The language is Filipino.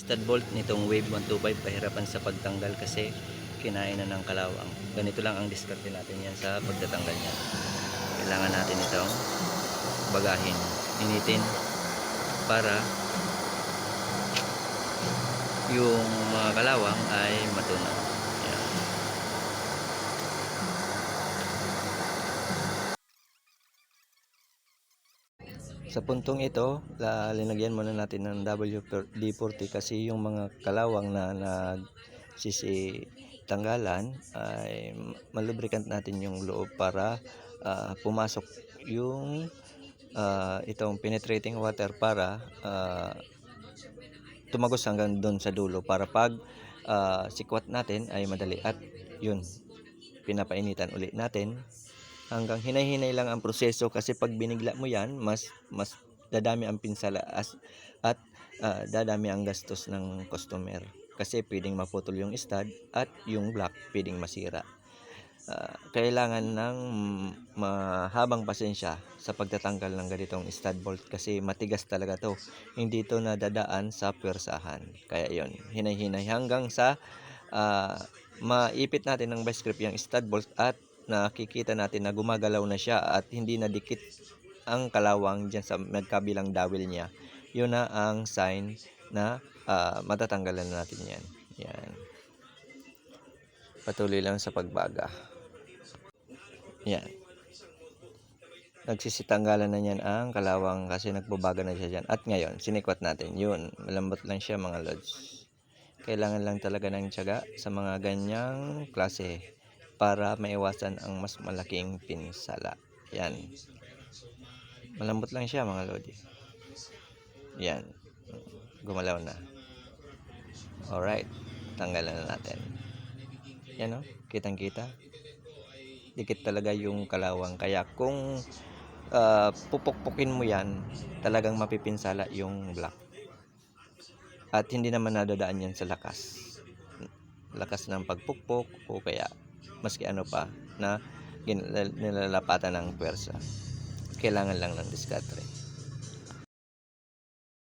stud bolt nitong wave 125 kahirapan sa pagtanggal kasi kinain na ng kalawang. Ganito lang ang diskarte natin yan sa pagtatanggal niya. Kailangan natin itong bagahin initin para yung mga kalawang ay matunaw yan. Sa puntong ito, la- muna natin ng WD-40 kasi yung mga kalawang na nag tanggalan ay malubricant natin yung loob para ah, pumasok yung ah, itong penetrating water para ah, tumagos hanggang doon sa dulo para pag ah, sikwat natin ay madali. At yun pinapainitan ulit natin hanggang hinay-hinay lang ang proseso kasi pag binigla mo yan mas mas dadami ang pinsala as, at ah, dadami ang gastos ng customer. Kasi pwedeng maputol yung stud at yung block pwedeng masira. Ah, kailangan ng mahabang pasensya sa pagtatanggal ng ganitong stud bolt kasi matigas talaga to. Hindi to nadadaan sa pwersahan. Kaya yon hinay-hinay hanggang sa ah, maipit natin ng vice grip yung stud bolt at nakikita natin na gumagalaw na siya at hindi na dikit ang kalawang dyan sa magkabilang dawil niya. Yun na ang sign na ah, matatanggalan na natin yan. Yan. Patuloy lang sa pagbaga. Yan. Nagsisitanggalan na niyan ang kalawang kasi nagbabaga na siya dyan. At ngayon, sinikwat natin. Yun, malambot lang siya mga lods. Kailangan lang talaga ng tiyaga sa mga ganyang klase para maiwasan ang mas malaking pinsala. Yan. Malambot lang siya mga lodi. Yan. Gumalaw na. Alright. Tanggalan na natin. Yan o. Kitang kita. Dikit talaga yung kalawang. Kaya kung ah, pupukpukin mo yan, talagang mapipinsala yung block. At hindi naman nadadaan yan sa lakas. Lakas ng pagpukpok o kaya maski ano pa na nilalapatan ng pwersa. Kailangan lang ng diskatre.